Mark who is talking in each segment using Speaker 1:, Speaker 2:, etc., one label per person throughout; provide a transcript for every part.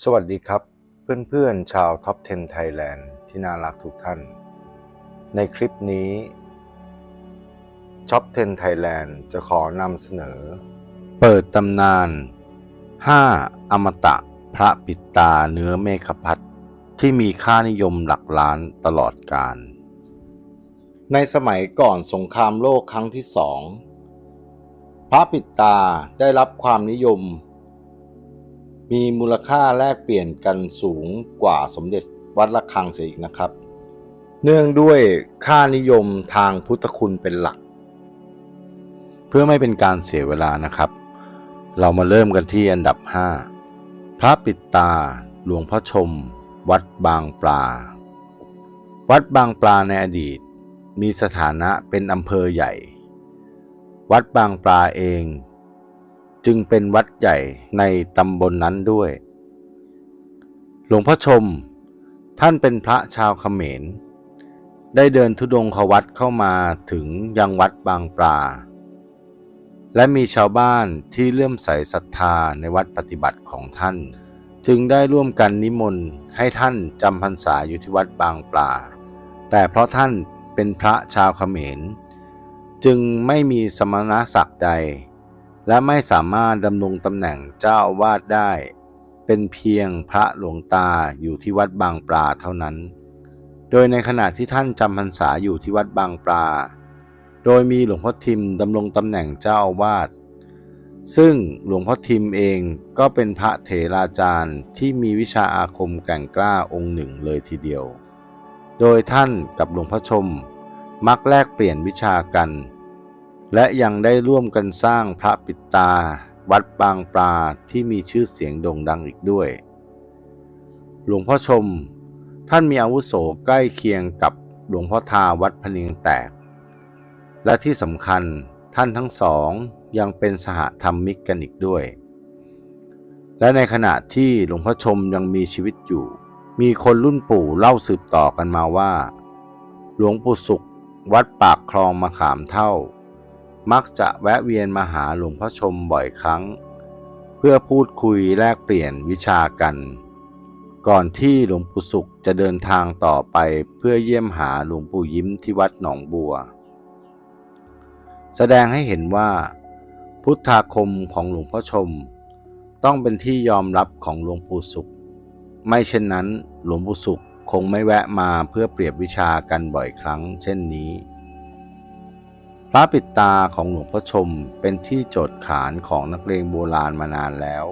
Speaker 1: สวัสดีครับ เพื่อนๆชาวท็อป 10 Thailand ที่น่ารักทุกท่าน ในคลิปนี้ช็อป 10 Thailand จะขอนำเสนอ เปิดตำนาน 5 อมตะพระปิดตาเนื้อเมฆพัทที่มีค่านิยมหลักล้านตลอดกาลในสมัยก่อนสงครามโลกครั้งที่สองพระปิดตาได้รับความนิยม มีมูลค่าแลกเปลี่ยนกันสูงกว่าสมเด็จวัดระฆังเสียอีกนะครับ เนื่องด้วยค่านิยมทางพุทธคุณเป็นหลัก เพื่อไม่เป็นการเสียเวลานะครับ เรามาเริ่มกันที่อันดับ 5 พระปิดตาหลวงพ่อชม วัดบางปลา วัดบางปลาในอดีต มีสถานะเป็นอำเภอใหญ่ วัดบางปลาเอง จึงเป็นวัดใหญ่ในตำบลนนั้นด้วย หลวงพ่อชม ท่านเป็นพระชาวเขมร ได้เดินทุดงควัดเข้ามาถึงยังวัดบางปลา และมีชาวบ้านที่เลื่อมใสศรัทธาในวัดปฏิบัติของท่าน จึงได้ร่วมกันนิมนต์ให้ท่านจำพรรษาอยู่ที่วัดบางปลา แต่เพราะท่านเป็นพระชาวเขมร จึงไม่มีสมณศักดิ์ใด และไม่สามารถดำรงตำแหน่งเจ้าอาวาสได้ เป็นเพียงพระหลวงตาอยู่ที่วัดบางปลาเท่านั้น โดยในขณะที่ท่านจำพรรษาอยู่ที่วัดบางปลา โดยมีหลวงพ่อทิมดำรงตำแหน่งเจ้าอาวาสซึ่งหลวงพ่อทิมเองก็เป็นพระเถราจารย์ที่มีวิชาอาคมแกร่งกล้าองค์หนึ่งเลยทีเดียว โดยท่านกับหลวงพ่อชม มักแลกเปลี่ยนวิชากัน และยังได้ร่วมกันสร้างพระปิตา วัดบางปลาที่มีชื่อเสียงโด่งดังอีกด้วย หลวงพ่อชม ท่านมีอาวุโสใกล้เคียงกับหลวงพ่อทาวัดพะเนียงแตก และที่สำคัญท่านทั้งสองยังเป็นสหธรรมิกกันอีกด้วย และในขณะที่หลวงพ่อชมยังมีชีวิตอยู่ มีคนรุ่นปู่เล่าสืบต่อกันมาว่า หลวงปู่สุขวัดปากคลองมะขามเท่า มักจะแวะเวียนมาหาหลวงพ่อชมบ่อยครั้ง เพื่อพูดคุยแลกเปลี่ยนวิชากัน ก่อนที่หลวงปู่สุขจะเดินทางต่อไปเพื่อเยี่ยมหาหลวงปู่ยิ้มที่วัดหนองบัว แสดงให้เห็นว่า พุทธาคมของหลวงพ่อชม ต้องเป็นที่ยอมรับของหลวงปู่สุข ไม่เช่นนั้นหลวงปู่สุขคงไม่แวะมาเพื่อเปรียบวิชากันบ่อยครั้ง เช่นนี้ พระปิดตาของหลวงพ่อชมเป็นที่โจทย์ขานของนักเลงโบราณมานานแล้ว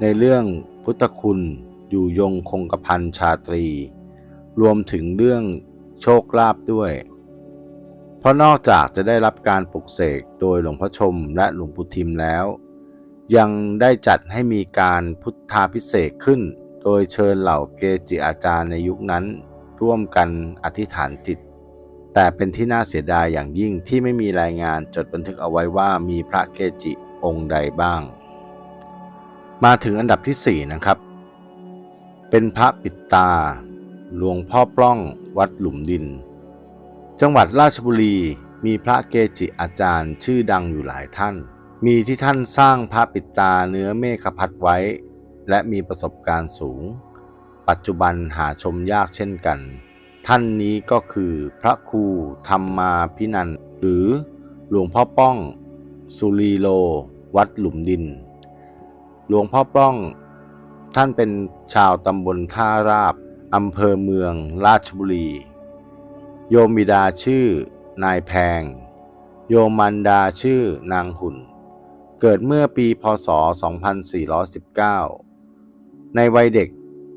Speaker 1: ในเรื่องพุทธคุณอยู่ยงคงกระพันชาตรี รวมถึงเรื่องโชคลาภด้วย เพราะนอกจากจะได้รับการปลุกเสกโดยหลวงพ่อชมและหลวงปู่ทิมแล้ว ยังได้จัดให้มีการพุทธาพิเศษขึ้น โดยเชิญเหล่าเกจิอาจารย์ในยุคนั้นร่วมกันอธิษฐานจิต แต่เป็นที่น่าเสียดายอย่างยิ่งที่ไม่มีรายงานจดบันทึกเอาไว้ว่ามีพระเกจิองค์ใดบ้าง มาถึงอันดับที่ 4 นะครับ เป็นพระปิดตา หลวงพ่อปล้องวัดหลุมดิน จังหวัดราชบุรีมีพระเกจิอาจารย์ชื่อดังอยู่หลายท่าน มีที่ท่านสร้างพระปิดตาเนื้อเมฆพัดไว้ และมีประสบการณ์สูง ปัจจุบันหาชมยากเช่นกัน ท่านนี้ก็คือพระครูธรรมาพินัน หรือหลวงพ่อป้อง สุรีโล วัดหลุมดิน หลวงพ่อป้อง ท่านเป็นชาวตำบลท่าราบอำเภอเมืองราชบุรี โยมบิดาชื่อนายแพง โยมมันดาชื่อนางหุ่น เกิดเมื่อปีพศ 2419 ในวัยเด็ก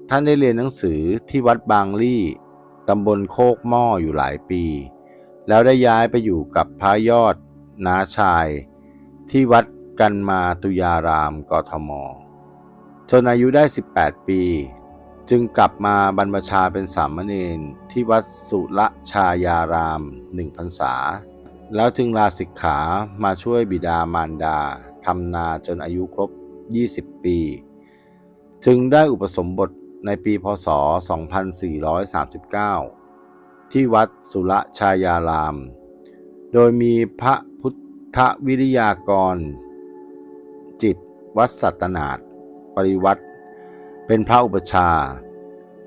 Speaker 1: ท่านได้เรียนหนังสือที่วัดบางลี่ ตำบลโคกหม้ออยู่หลายปี แล้วได้ย้ายไปอยู่กับพระยอดน้าชาย ที่วัดกันมาตุยารามกทม จนอายุได้ 18 ปี จึงกลับมาบรรพชาเป็นสามเณรที่วัดสุรชายารามหนึ่งพรรษา แล้วจึงลาสิกขามาช่วยบิดามารดาทำนาจนอายุครบ 20 ปี จึงได้อุปสมบท ในปีพศ 2439 ที่วัดสุรชายาราม โดยมีพระพุทธวิริยากร จิตวัดสัตนาถปริวัติเป็นพระอุปชา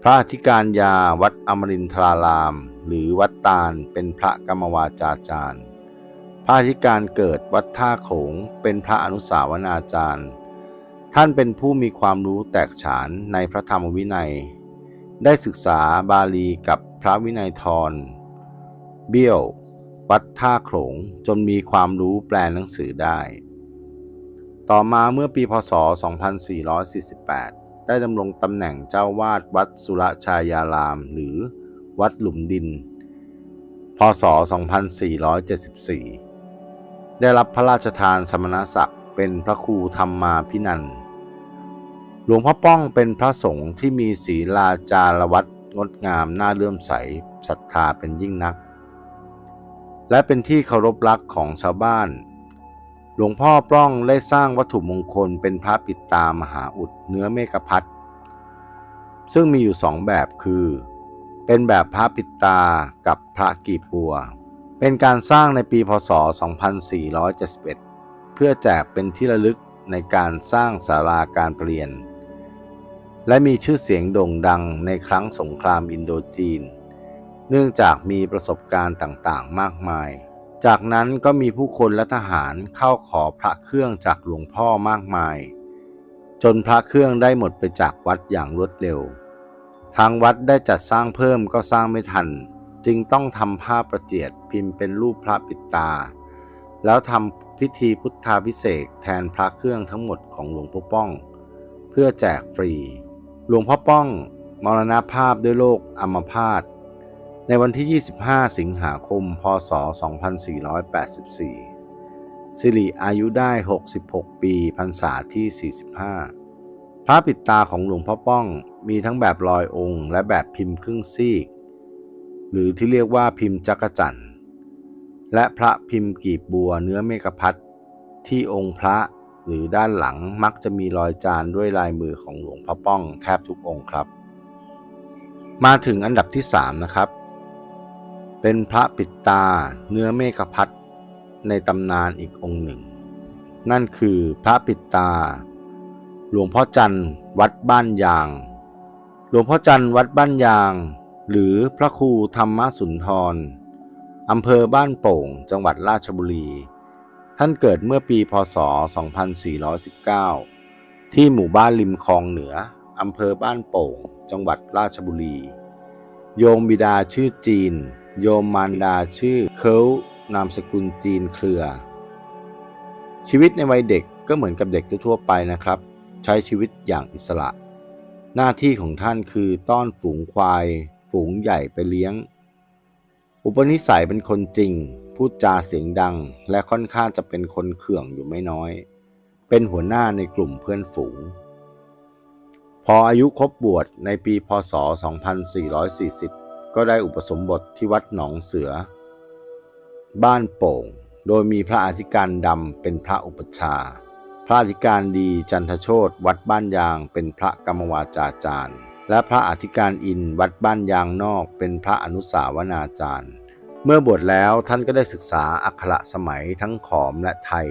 Speaker 1: พระอธิการยาวัดอมรินทราราม หรือวัดตาลเป็นพระกรรมวาจาจารย์ พระอธิการเกิดวัดท่าโขงเป็นพระอนุสาวนาจารย์ ท่านเป็นผู้มีความรู้แตกฉานในพระธรรมวินัย ได้ศึกษาบาลีกับพระวินัยทร เบี้ยววัดท่าโขงจนมีความรู้แปลหนังสือได้ ต่อมาเมื่อปีพศ 2448 ได้ดำรงตำแหน่งเจ้าวาดวัดสุรชายาราม หรือวัดหลุมดิน พศ 2474 ได้รับพระราชทานสมณศักดิ์เป็นพระครูธรรมาพินันท์ หลวงพ่อป้องเป็นพระสงฆ์ที่มีศีลาจารวัดงดงามน่าเลื่อมใสศรัทธาเป็นยิ่งนัก และเป็นที่เคารพรักของชาวบ้าน หลวงพ่อป้องได้สร้างวัตถุมงคลเป็นพระปิดตามหาอุดเนื้อเมฆพัทซึ่งมีอยู่สองแบบคือ เป็นแบบพระปิดตากับพระกีบบัว เป็นการสร้างในปีพศ 2471 เพื่อแจกเป็นที่ระลึกในการสร้างศาลาการเปลี่ยน และมีชื่อเสียงโด่งดังในครั้งสงครามอินโดจีน เนื่องจากมีประสบการณ์ต่างๆ มากมาย จากนั้นก็มีผู้คนและทหารเข้าขอพระเครื่องจากหลวงพ่อมากมาย จนพระเครื่องได้หมดไปจากวัดอย่างรวดเร็ว ทางวัดได้จัดสร้างเพิ่มก็สร้างไม่ทัน จึงต้องทำผ้าประเจียดพิมพ์เป็นรูปพระปิดตา แล้วทำพิธีพุทธาพิเศษแทนพระเครื่องทั้งหมดของหลวงพ่อป้อง เพื่อแจกฟรี หลวงพ่อป้องมรณภาพด้วยโรคอัมพาตในวันที่ 25 สิงหาคม พศ 2484 สิริอายุได้ 66 ปีพรรษาที่ 45 พระปิดตาของหลวงพ่อป้องมีทั้งแบบลอยองค์และแบบพิมพ์ครึ่งซีก หรือที่เรียกว่าพิมพ์จักจั่นและพระพิมพ์กีบบัวเนื้อเมฆพัทที่องค์พระ หรือด้านหลังมักจะมีรอยจานด้วยลายมือของหลวงพ่อป้องแทบทุกองค์ครับ มาถึงอันดับที่ 3 นะครับ เป็นพระปิดตาเนื้อเมฆพัทในตำนานอีกองค์หนึ่ง นั่นคือพระปิดตา หลวงพ่อจันทร์วัดบ้านยาง หลวงพ่อจันทร์วัดบ้านยาง หรือพระครูธรรมสุนทรอำเภอบ้านโป่ง จังหวัดราชบุรี ท่านเกิดเมื่อปีพศ 2419 ที่หมู่บ้านริมคลองเหนือ อำเภอบ้านโป่ง จังหวัดราชบุรี โยมบิดาชื่อจีน โยมมารดาชื่อเคิลนามสกุลจีนเครือ ชีวิตในวัยเด็กก็เหมือนกับเด็กทั่วไปนะครับ ใช้ชีวิตอย่างอิสระ หน้าที่ของท่านคือต้อนฝูงควาย ฝูงใหญ่ไปเลี้ยง อุปนิสัยเป็นคนจริง พูดจาเสียงดัง และค่อนข้างจะเป็นคนเขื่องอยู่ไม่น้อย เป็นหัวหน้าในกลุ่มเพื่อนฝูง พออายุครบบวชในปีพศ 2440 ก็ได้อุปสมบทที่วัดหนองเสือ บ้านโป่ง โดยมีพระอธิการดำเป็นพระอุปชา พระอธิการดีจันทโชตวัดบ้านยางเป็นพระกรรมวาจาจารย์ และพระอธิการอินวัดบ้านยางนอกเป็นพระอนุสาวนาจารย์ เมื่อบวชแล้วท่านก็ได้ศึกษาอักขระสมัยทั้งขอมและไทย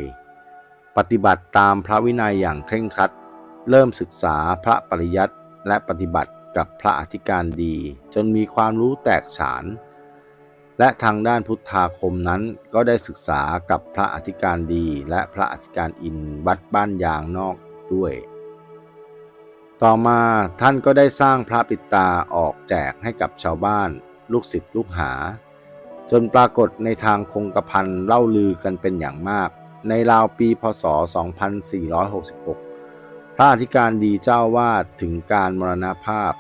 Speaker 1: ปฏิบัติตามพระวินัยอย่างเคร่งครัด เริ่มศึกษาพระปริยัติและปฏิบัติกับพระอธิการดี จนมีความรู้แตกฉาน และทางด้านพุทธาคมนั้นก็ได้ศึกษากับพระอธิการดี และพระอธิการอินวัดบ้านยางนอกด้วย ต่อมาท่านก็ได้สร้างพระปิดตาออกแจกให้กับชาวบ้าน ลูกศิษย์ลูกหา จนปรากฏในทางคงกระพันเล่าลือกันเป็นอย่างมาก ในราวปีพศ 2466 พระอธิการดีเจ้าวาดถึงการมรณภาพ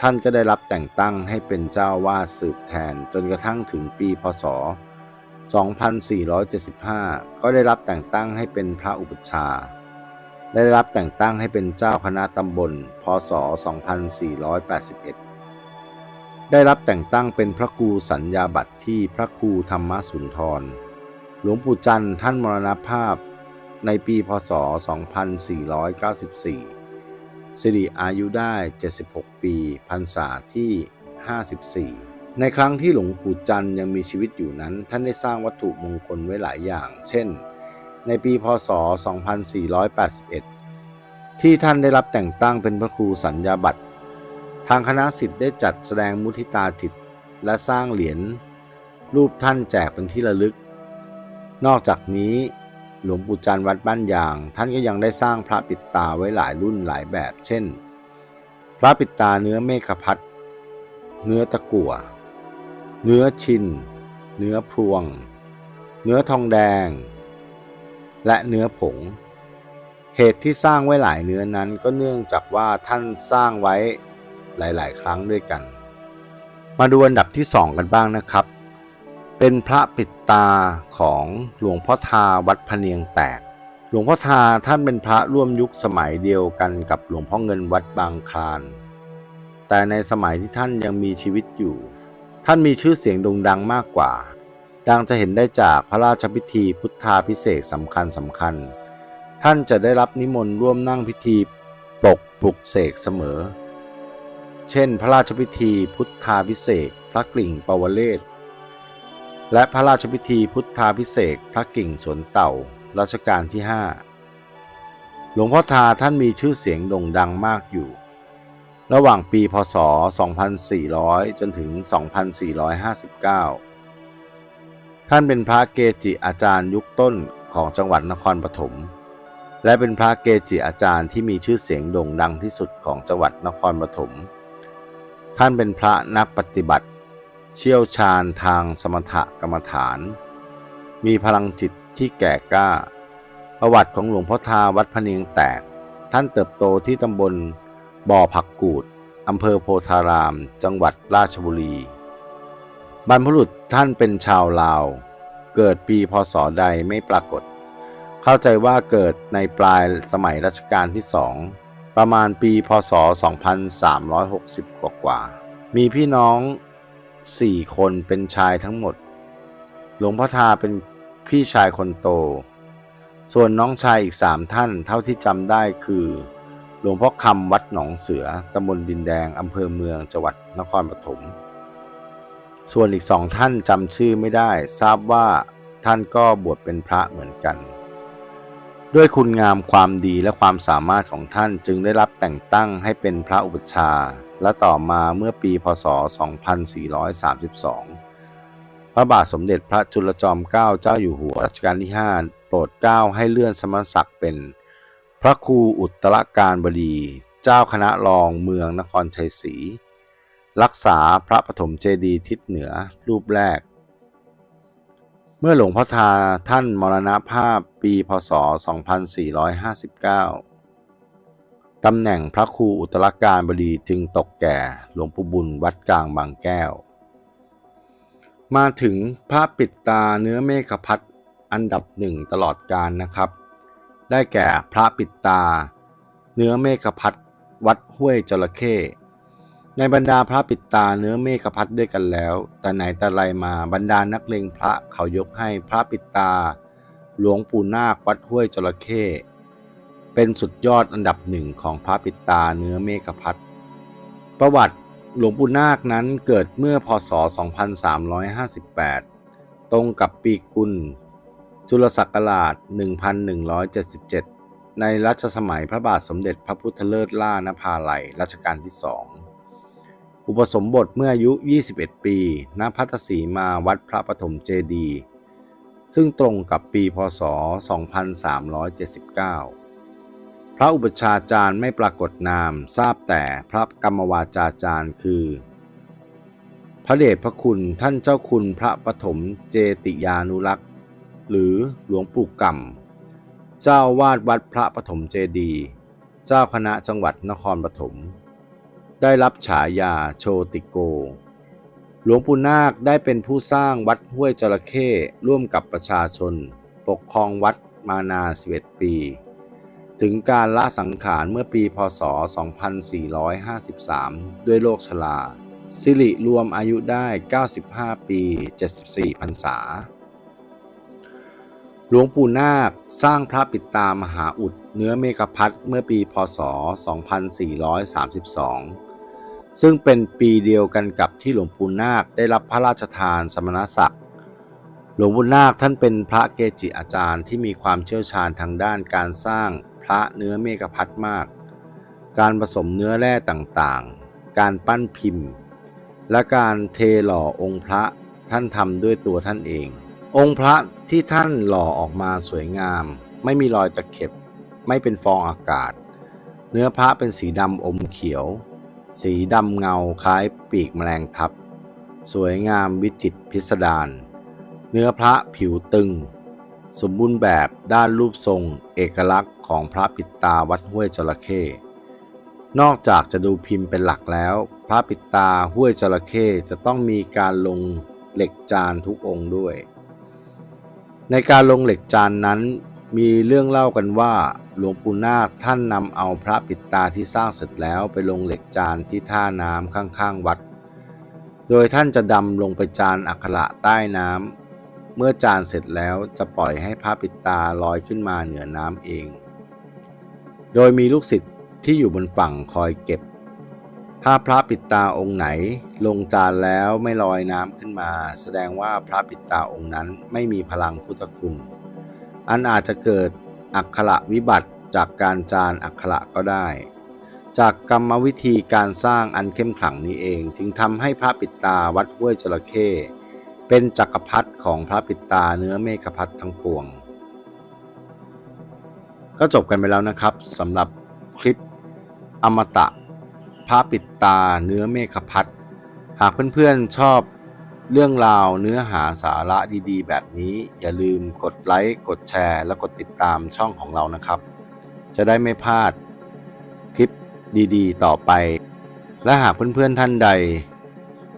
Speaker 1: ท่านก็ได้รับแต่งตั้งให้เป็นเจ้าวาดสืบแทนจนกระทั่งถึงปีพศ 2475 ก็ได้รับแต่งตั้งให้เป็นพระอุปัชฌาย์ ได้รับแต่งตั้งให้เป็นเจ้าคณะตำบล พศ 2481 ได้รับแต่งตั้งเป็นพระครูสัญญาบัตรที่พระครูธรรมสุนทร หลวงปู่จันทร์ท่านมรณภาพในปี พศ 2494 สิริอายุได้ 76 ปีพรรษาที่ 54 ในครั้งที่หลวงปู่จันทร์ยังมีชีวิตอยู่นั้น ท่านได้สร้างวัตถุมงคลไว้หลายอย่าง เช่น ในปีพศ 2481 ที่ท่านได้รับแต่งตั้งเป็นพระครูสัญญาบัตร ทางคณะสิทธิ์ได้จัดแสดงมุทิตาจิต และสร้างเหรียญรูปท่านแจกเป็นที่ระลึก นอกจากนี้หลวงปู่จันทร์วัดบ้านยาง ท่านก็ยังได้สร้างพระปิดตาไว้หลายรุ่นหลายแบบ เช่น พระปิดตาเนื้อเมฆพัดเนื้อตะกั่ว เนื้อชิน เนื้อพวง เนื้อทองแดง และเนื้อผง เหตุที่สร้างไว้หลายเนื้อนั้นก็เนื่องจากว่าท่านสร้างไว้หลาย ๆ ครั้งด้วยกัน มาดูอันดับที่2กันบ้างนะครับ เป็นพระปิดตาของหลวงพ่อทาวัดพะเนียงแตก หลวงพ่อทาท่านเป็นพระร่วมยุคสมัยเดียวกันกับหลวงพ่อเงินวัดบางคลาน แต่ในสมัยที่ท่านยังมีชีวิตอยู่ ท่านมีชื่อเสียงโด่งดังมากกว่า ดังจะเห็นได้จากพระราชพิธีพุทธาพิเศษสำคัญสำคัญ ท่านจะได้รับนิมนต์ร่วมนั่งพิธีปกปลุกเสกเสมอ เช่น พระราชพิธีพุทธาพิเศษพระกลิ่งปวเรศและพระราชพิธีพุทธาพิเศษพระกิ่งสวนเต่ารัชกาลที่ 5 หลวงพ่อทาท่านมีชื่อเสียงโด่งดังมากอยู่ ระหว่างปีพศ 2400 จนถึง 2459 ท่านเป็นพระเกจิอาจารย์ยุคต้นของจังหวัดนครปฐม และเป็นพระเกจิอาจารย์ที่มีชื่อเสียงโด่งดังที่สุดของจังหวัดนครปฐม ท่านเป็นพระนักปฏิบัติ เชี่ยวชาญทางสมถกรรมฐาน มีพลังจิตที่แก่กล้า ประวัติของหลวงพ่อทาวัดพะเนียงแตก ท่านเติบโตที่ตำบลบ่อผักกูดอำเภอโพธาราม จังหวัดราชบุรี บรรพบุรุษท่านเป็นชาวลาว เกิดปีพศใดไม่ปรากฏ เข้าใจว่าเกิดในปลายสมัยรัชกาลที่สองประมาณปีพศ 2360 กว่ากว่าๆมีพี่น้อง4คนเป็นชายทั้งหมด หลวงพ่อทาเป็นพี่ชายคนโต ส่วนน้องชายอีกสามท่านเท่าที่จำได้คือ หลวงพ่อคำวัดหนองเสือตำบลดินแดงอำเภอเมืองจังหวัดนครปฐม ส่วนอีกสองท่านจำชื่อไม่ได้ทราบว่าท่านก็บวชเป็นพระเหมือนกัน ด้วยคุณงามความดีและความสามารถของท่านจึงได้รับแต่งตั้งให้เป็นพระอุปชา และต่อมาเมื่อปีพศ 2432 พระบาทสมเด็จพระจุลจอมเกล้าเจ้าอยู่หัวรัชกาลที่ 5 โปรดเกล้าให้เลื่อนสมณศักดิ์เป็น พระครูอุตรการบดี เจ้าคณะรองเมืองนครชัยศรี รักษาพระปฐมเจดีย์ทิศเหนือรูปแรก เมื่อหลวงพ่อทาท่านมรณภาพปีพศ 2459 ตำแหน่งพระครูอุตรการบดีจึงตกแก่หลวงปู่บุญวัดกลางบางแก้ว มาถึงพระปิดตาเนื้อเมฆพัดอันดับหนึ่งตลอดกาลนะครับ ได้แก่พระปิดตา เนื้อเมฆพัดวัดห้วยจระเข้ ในบรรดาพระปิดตาเนื้อเมฆพัดด้วยกันแล้ว แต่ไหนแต่ไรมาบรรดานักเลงพระเขายกให้พระปิดตา หลวงปู่นาควัดห้วยจระเข้เป็นสุดยอดอันดับหนึ่งของพระปิดตาเนื้อเมฆพัดประวัติหลวงปู่นาคนั้นเกิดเมื่อพศ 2358 ตรงกับปีกุล จุลศักราช 1177 ในรัชสมัยพระบาทสมเด็จพระพุทธเลิศล่านภาลัยรัชกาลที่สอง อุปสมบทเมื่ออายุ 21 ปี ณ พัทสีมาวัดพระปฐมเจดี ซึ่งตรงกับปีพศ 2379 พระอุปชาจารย์ไม่ปรากฏนาม ทราบแต่พระกรรมวาจาจารย์คือ พระเดชพระคุณท่านเจ้าคุณพระปฐมเจติยานุรักษ์ หรือหลวงปู่กำเจ้าวาดวัดพระปฐมเจดี เจ้าคณะจังหวัดนครปฐม ได้รับฉายาโชติโก หลวงปู่นาคได้เป็นผู้สร้างวัดห้วยจระเข้ร่วมกับประชาชน ปกครองวัดมานา11ปี ถึงการละสังขารเมื่อปีพศ 2453 ด้วยโรคชรา สิริรวมอายุได้ 95 ปี 74พรรษา หลวงปู่นาคสร้างพระปิดตามหาอุดเนื้อเมฆพัดเมื่อปีพศ 2432 ซึ่งเป็นปีเดียวกันกับที่หลวงปู่นาคได้รับพระราชทานสมณศักดิ์ หลวงปู่นาคท่านเป็นพระเกจิอาจารย์ที่มีความเชี่ยวชาญทางด้านการสร้างพระเนื้อเมฆพัดมาก การผสมเนื้อแร่ต่างๆ การปั้นพิมพ์ และการเทหล่อองค์พระท่านทำด้วยตัวท่านเอง องค์พระที่ท่านหล่อออกมาสวยงาม ไม่มีรอยตะเข็บ ไม่เป็นฟองอากาศ เนื้อพระเป็นสีดำอมเขียว สีดำเงาคล้ายปีกแมลงทับ สวยงามวิจิตพิสดารเนื้อพระผิวตึง สมบูรณ์แบบด้านรูปทรงเอกลักษณ์ของพระปิดตาวัดห้วยจระเข้นอกจากจะดูพิมพ์เป็นหลักแล้ว พระปิดตาห้วยจระเข้จะต้องมีการลงเหล็กจานทุกองค์ด้วย ในการลงเหล็กจานนั้น มีเรื่องเล่ากันว่าหลวงปู่นาคท่านนำเอาพระปิดตาที่สร้างเสร็จแล้วไปลงเหล็กจานที่ท่าน้ำข้างๆวัด โดยท่านจะดำลงไปจานอักขระใต้น้ำเมื่อจานเสร็จแล้วจะปล่อยให้พระปิดตาลอยขึ้นมาเหนือน้ำเอง โดยมีลูกศิษย์ที่อยู่บนฝั่งคอยเก็บ ถ้าพระปิดตาองค์ไหนลงจานแล้วไม่ลอยน้ำขึ้นมา แสดงว่าพระปิดตาองค์นั้นไม่มีพลังพุทธคุณ อันอาจจะเกิดอักขระวิบัติจากการจานอักขระก็ได้ จากกรรมวิธีการสร้างอันเข้มขลังนี้เองจึงทำให้พระปิตาวัดห้วยจระเข้เป็นจักรพรรดิของพระปิตาเนื้อเมฆพัดทั้งปวง ก็จบกันไปแล้วนะครับสำหรับคลิปอมตะพระปิตาเนื้อเมฆพัดหากเพื่อนๆชอบ เรื่องราวเนื้อหาสาระดีๆ แบบนี้อย่าลืมกดไลค์กดแชร์ และกดติดตามช่องของเรานะครับ จะได้ไม่พลาดคลิปดีๆ ต่อไป และหากเพื่อนๆท่านใด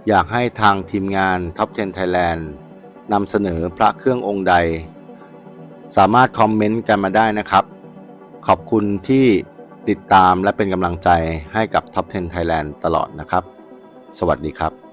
Speaker 1: อยากให้ทางทีมงาน Top 10 Thailand นำเสนอพระเครื่ององค์ใด สามารถคอมเมนต์กันมาได้นะครับ ขอบคุณที่ติดตามและเป็นกำลังใจให้กับ Top 10 Thailand ตลอดนะครับ สวัสดีครับ